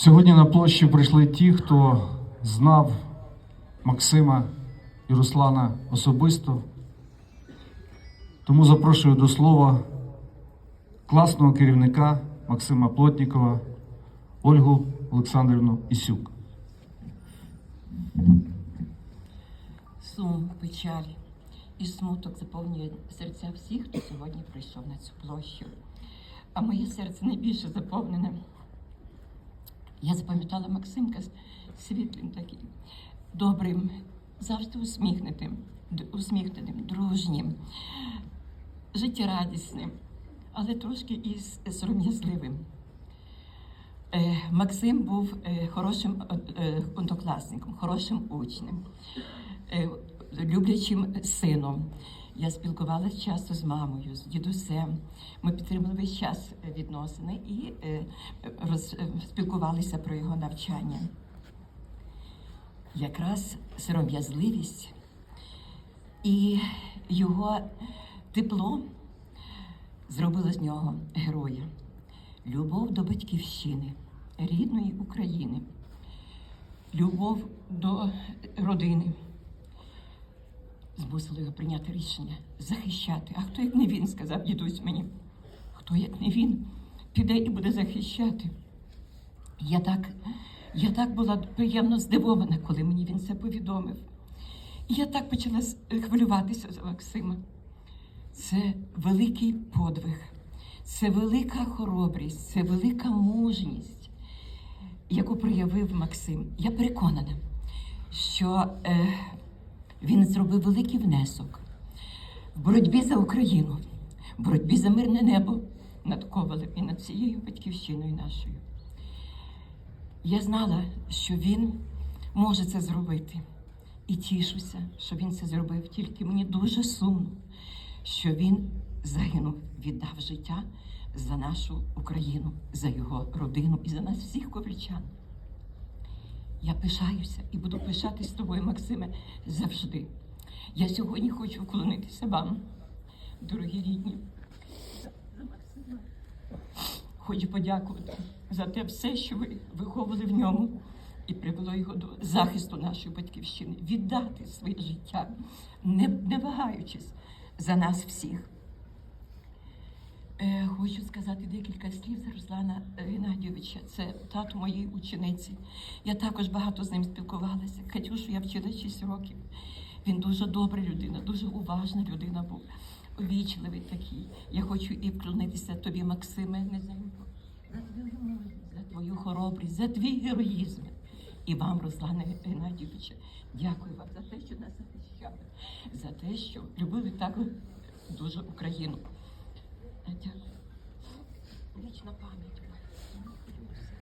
Сьогодні на площі прийшли ті, хто знав Максима і Руслана особисто. Тому запрошую до слова класного керівника Максима Плотнікова Ольгу Олександрівну Ісюк. Сум, печаль і смуток заповнює серця всіх, хто сьогодні прийшов на цю площу. А моє серце найбільше заповнене. Я запам'ятала Максимка світлим таким, добрим, завжди усміхненим, усміхненим, дружнім, життєрадісним, але трошки і сором'язливим. Е, Максим був е, хорошим е, однокласником, хорошим учнем, люблячим сином. Я спілкувалася часто з мамою, з дідусем. Ми підтримали весь час відносини і е, роз, е, спілкувалися про його навчання. Якраз сором'язливість і його тепло зробило з нього героя. Любов до батьківщини, рідної України, любов до родини змусили його прийняти рішення захищати. А хто як не він, сказав дідусь мені. Хто як не він піде і буде захищати. Я так, я так була приємно здивована, коли мені він це повідомив. І я так почала хвилюватися за Максима. Це великий подвиг, це велика хоробрість, це велика мужність, яку проявив Максим. Я переконана, що е, він зробив великий внесок в боротьбі за Україну, в боротьбі за мирне небо над Ковалем і над цією батьківщиною нашою. Я знала, що він може це зробити. І тішуся, що він це зробив. Тільки мені дуже сумно, що він загинув, віддав життя за нашу Україну, за його родину і за нас всіх ковальчан. Я пишаюся і буду пишатись тобою, Максиме, завжди. Я сьогодні хочу вклонитися вам, дорогі рідні. Хочу подякувати за те все, що ви виховували в ньому і привело його до захисту нашої батьківщини, віддати своє життя, не, не вагаючись за нас всіх. Е, хочу сказати декілька слів за Руслана Геннадійовича. Це тато моєї учениці. Я також багато з ним спілкувалася. Катюшу я вчила 6 років. Він дуже добра людина, дуже уважна людина був, увічливий такий. Я хочу і вклонитися тобі, Максиме, не за твою за твою хоробрість, за твій героїзм. І вам, Руслане Геннадійовичу, дякую вам за те, що нас захищали, за те, що любили так дуже Україну. Вічна пам'ять.